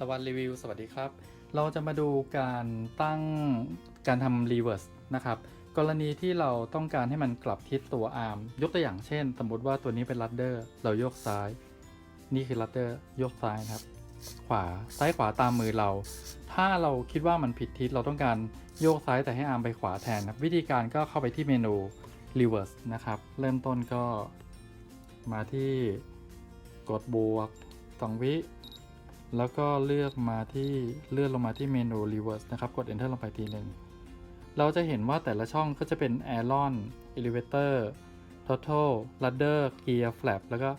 ตะวันรีวิวสวัสดีครับ เราจะมาดูการตั้งการทำรีเวิร์สนะครับ กรณีที่เราต้องการให้มันกลับทิศตัวอาร์มยกตัวอย่างเช่น สมมติว่าตัวนี้เป็นลัดเดอร์เราโยกซ้าย นี่คือลัดเดอร์โยกซ้ายครับ ขวาซ้ายขวาตามมือเรา ถ้าเราคิดว่ามันผิดทิศเราต้องการโยกซ้ายแต่ให้อาร์มไปขวาแทนครับ วิธีการก็เข้าไปที่เมนู reverse นะครับ เริ่มต้นก็มาที่กดบวกสองวิ แล้วก็เลือกมาที่เลื่อนลงมาที่เมนู reverse นะครับ กด enter ลงไปทีหนึ่ง เราจะเห็นว่าแต่ละช่องก็จะเป็น aileron elevator total ladder gear flap แล้วก็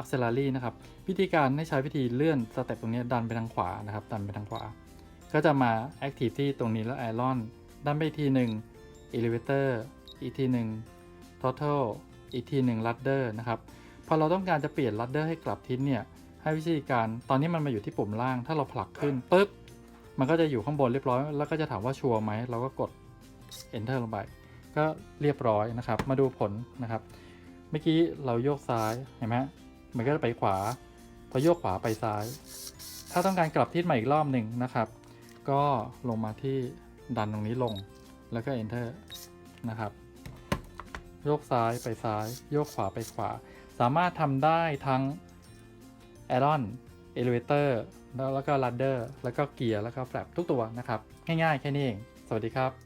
auxiliary นะครับ วิธีการให้ใช้วิธีเลื่อนสเต็ปตรงนี้ดันไปทางขวานะครับ ดันไปทางขวา ก็จะมา active ที่ตรงนี้แล้ว aileron ดันไปทีหนึ่ง elevator อีกทีหนึ่ง total อีกทีหนึ่ง ladder นะครับ พอเราต้องการจะเปลี่ยน ladder ให้กลับทิศเนี่ย ให้วิธีการตอนนี้มันมาอยู่ที่ปุ่มล่าง ถ้าเราผลักขึ้นปุ๊บ มันก็จะอยู่ข้างบนเรียบร้อย แล้วก็จะถามว่าชัวร์ไหม เราก็กด enter ลงไป ก็เรียบร้อยนะครับ มาดูผลนะครับ เมื่อกี้เราโยกซ้าย เห็นไหมมันก็จะไปขวา พอโยกขวาไปซ้าย ถ้าต้องการกลับทิศใหม่อีกรอบหนึ่งนะครับ ก็ลงมาที่ดันตรงนี้ลง แล้วก็ enter นะครับ โยกซ้ายไปซ้าย โยกขวาไปขวา สามารถทำได้ทั้ง แอรอนเอลิเวเตอร์แล้วก็ลัดเดอร์แล้วก็เกียร์แล้วก็แฟลปทุกตัวนะครับ ง่ายๆ แค่นี้เอง สวัสดีครับ